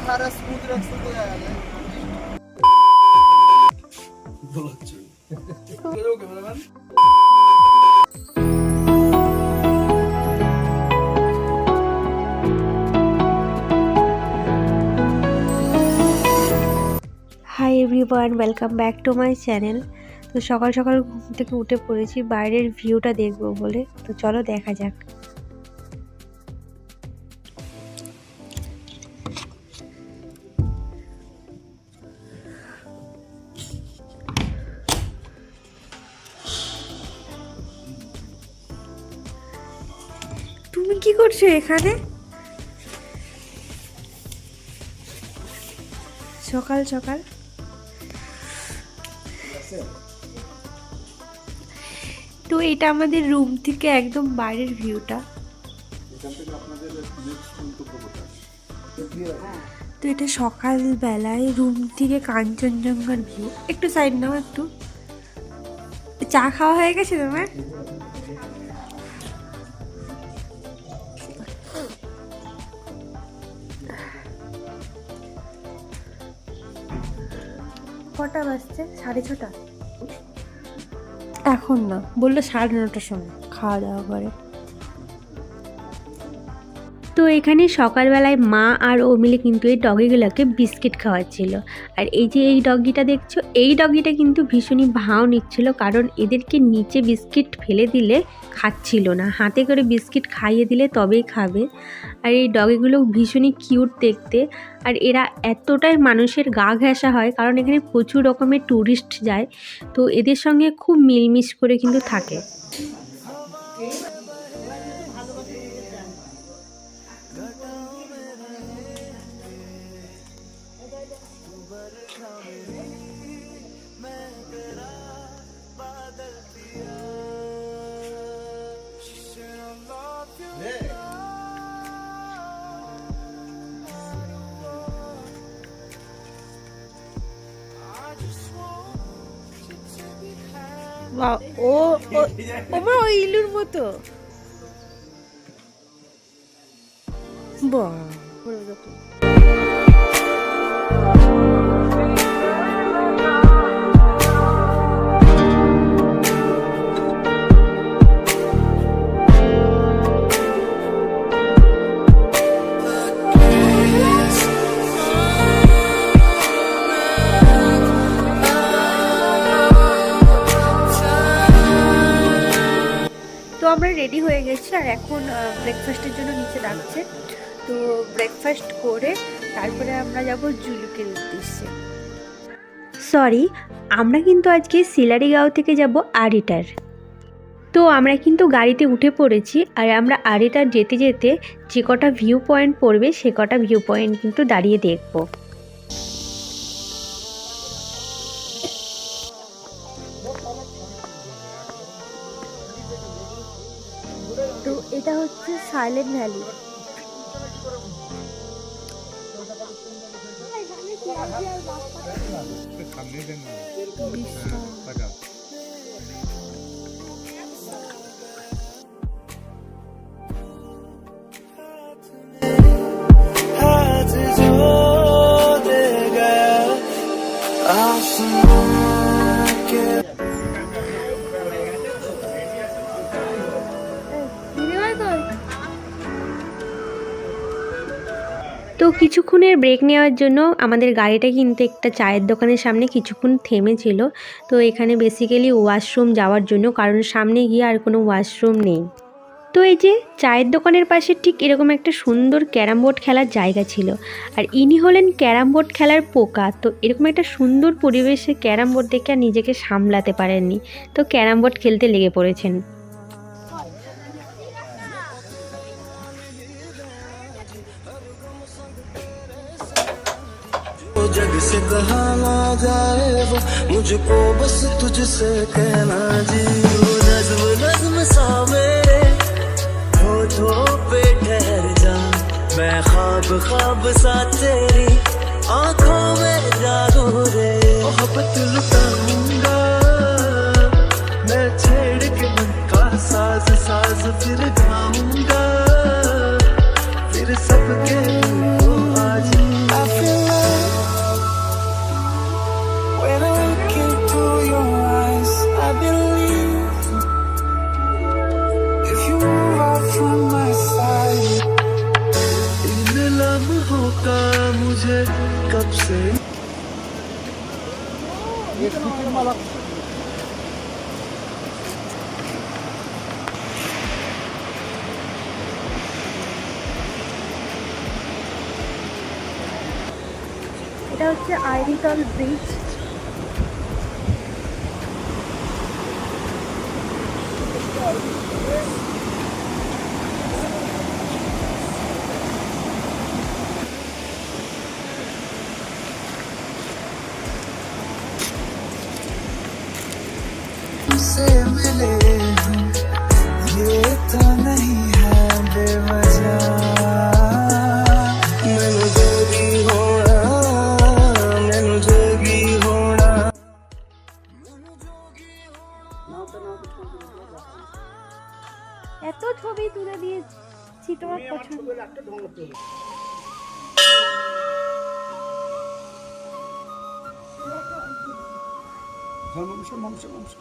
सारा स्मूथ रख सकते हैं बोलो cameraman hi everyone welcome back to my channel তো সকাল সকাল ঘুম থেকে উঠে পড়েছি বাইরের ভিউটা দেখবো বলে তো চলো দেখা যাক তুমি কি করছ এখানে? সকাল সকাল। তো এটা আমাদের রুম থেকে একদম বাইরের ভিউটা তো এটা সকালবেলায় রুম থেকে কাঞ্চনজঙ্ঘার ভিউ একটু সাইড নাও একটু। চা খাওয়া হয়ে গেছে তোমার? কটা বাজছে? সাড়ে ছটা? এখন না বলল সাড়ে নটার সময় খাওয়া দাওয়া করে। তো এখানে সকালবেলায় মা আর ও মিলে কিন্তু এই ডগিগুলোকে বিস্কিট খাওয়াচ্ছিল। আর এই যে এই ডগিটা দেখছ, এই ডগিটা কিন্তু ভীষণই ভাও নিচ্ছিল, কারণ এদেরকে নিচে বিস্কিট ফেলে দিলে খাচ্ছিল না। হাতে করে বিস্কিট খাইয়ে দিলে তবেই খাবে। আর এই ডগিগুলো ভীষণই কিউট দেখতে। আর এরা এতটাই মানুষের গা ঘেঁষা হয়, কারণ এখানে প্রচুর রকমের ট্যুরিস্ট যায়। তো এদের সঙ্গে খুব মিলমিশ করে কিন্তু থাকে। ও ওমা ওই ইলুর মতো। বাহ গেছি আর এখন ব্রেকফাস্টের জন্য নিচে ডাকছে তো ব্রেকফাস্ট করে তারপরে আমরা যাব জুলুকের উদ্দেশ্যে। সরি আমরা কিন্তু আজকে সিলারিগাঁও থেকে যাব আরিটার। তো আমরা কিন্তু গাড়িতে উঠে পড়েছি আর আমরা আরিটার যেতে যেতে যে কটা ভিউ পয়েন্ট পড়বে সে কটা ভিউ পয়েন্ট কিন্তু দাঁড়িয়ে দেখব। এটা হচ্ছে সাইলেন্ট ভ্যালি I can't কিছুক্ষণের ব্রেক নেওয়ার জন্য আমাদের গাড়িটা কিন্তু একটা চায়ের দোকানের সামনে কিছুক্ষণ থেমেছিল। তো এখানে বেসিক্যালি ওয়াশরুম যাওয়ার জন্য, কারণ সামনে গিয়ে আর কোনো ওয়াশরুম নেই। তো এই যে চায়ের দোকানের পাশে ঠিক এরকম একটা সুন্দর ক্যারাম বোর্ড খেলার জায়গা ছিল। আর ইনি হলেন ক্যারাম বোর্ড খেলার পোকা, তো এরকম একটা সুন্দর পরিবেশে ক্যারাম বোর্ড দেখে আর নিজেকে সামলাতে পারেননি। তো ক্যারাম বোর্ড খেলতে লেগে পড়েছেন। कहा ना जाए वो मुझको बस तुझसे कहना जी, वो नज्म नज्म सा मेरे होठों पे ठहर जा, मैं ख्वाब ख्वाब सा तेरी, आँखों में जागू रे मोहब्बत लुटाऊँगा मैं छेड़ के मन का साज साज फिर এটা হচ্ছে আইরিতল ব্রিজ Você me lê তোমার পছন্দ মাংস মাংস মাংস।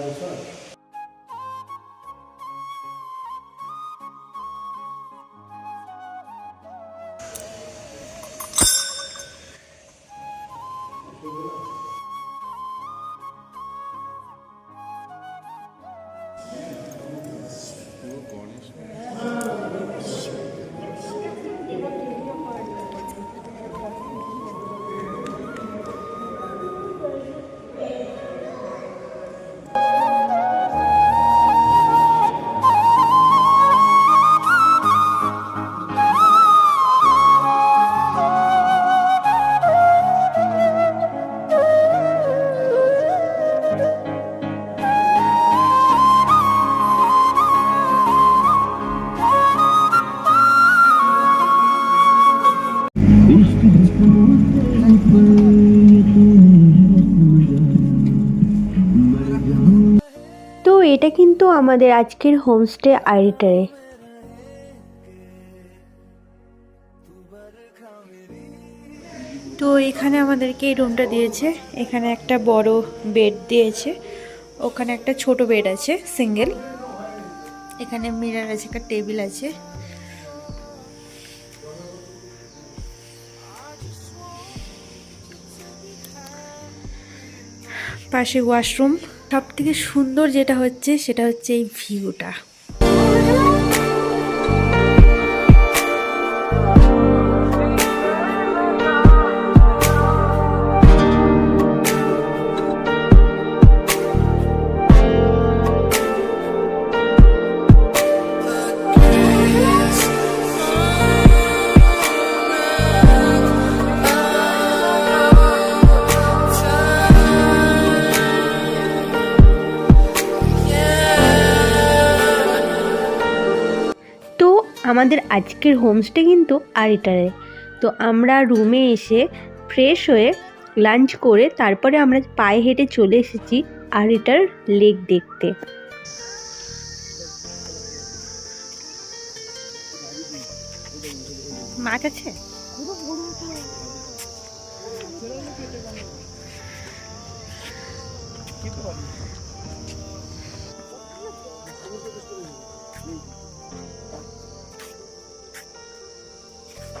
তো এটা কিন্তু আমাদের আজকের হোমস্টে আইরিটারে তো এখানে আমাদেরকে এই রুমটা দিয়েছে। এখানে একটা বড় বেড দিয়েছে। ওখানে একটা ছোট বেড আছে সিঙ্গেল এখানে মিরার আছে, একটা টেবিল আছে। পাশে ওয়াশরুম সব থেকে সুন্দর যেটা হচ্ছে সেটা হচ্ছে এই ভিউটা। আমাদের আজকের হোমস্টে কিন্তু আরিটারে। তো আমরা রুমে এসে ফ্রেশ হয়ে লাঞ্চ করে তারপরে আমরা পায়ে হেঁটে চলে এসেছি আরিটার লেক দেখতে। মাছ আছে?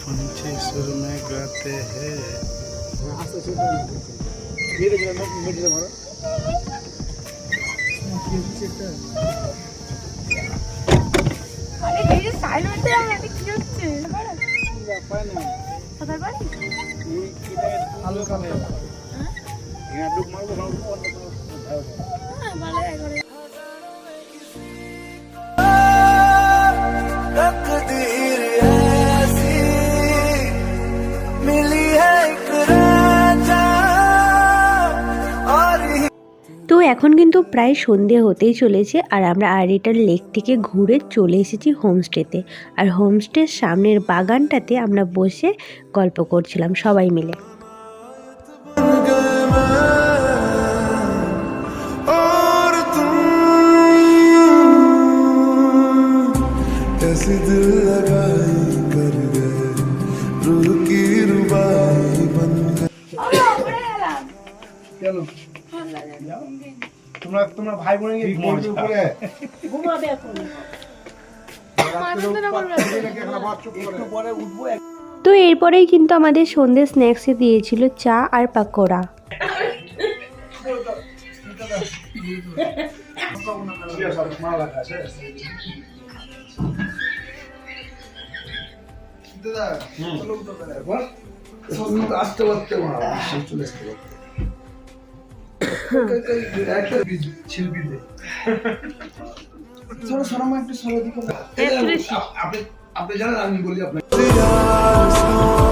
पंछी सुर में गाते हैं আরে, এই যে সাইলেন্টে আমি এটা কি হচ্ছে? ব্যাপার না। ব্যাপার না আলো কানে তো এখন কিন্তু প্রায় সন্ধে হতেই চলেছে আর আমরা আরিটার লেক থেকে ঘুরে চলে এসেছি হোমস্টেতে। আর হোমস্টের সামনের বাগানটাতে আমরা বসে গল্প করছিলাম সবাই মিলে। दिल लगाई कर गए रूह की रुबाई बन गए কেন তোমরা তোমরা ভাই বোনে গিয়ে ঘুমাবে উপরে ঘুমাবে এখন একটু পরে উঠবো তো এরপরেই কিন্তু আমাদের সন্ধ্যে স্ন্যাক্সে দিয়েছিল চা আর পাকোড়া মারা আসতে পারতে চলে আসতে পারতে আপনি জানেন আমি বলি আপনাকে। यार